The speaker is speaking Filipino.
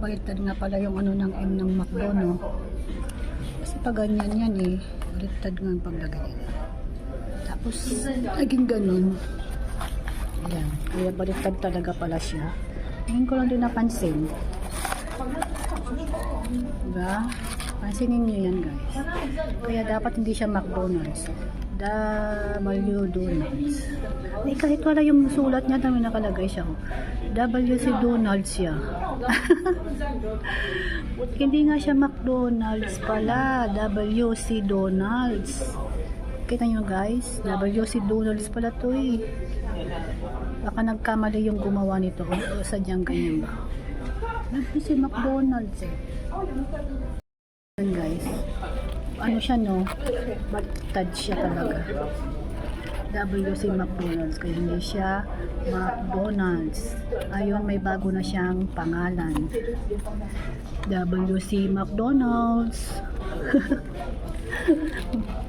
baliktad nga pala yung ano ng M ng McDo, no? Kasi pag ganyan yan eh, baliktad nga ang paglagay. Tapos, naging ganun. Ayan, kaya baliktad talaga pala siya. Ngayon ko lang din napansin. Diba? Pansinin nyo yan guys. Kaya dapat hindi siya McDonald's. W Donald's. Eh, kahit wala yung sulat niya, dami nakalagay siya. oh. W si Donald siya. hindi nga siya McDonald's pala. W si Donald's. Kita nyo guys, W si Donald's pala to eh. Baka nagkamali yung gumawa nito kung sadyang ganyan ba. W si McDonald's eh. Yan guys. Ano siya no? Battad siya talaga. W si McDonald's kaya hindi siya McDonald's. Ayun, may bago na siyang pangalan. W si McDonald's.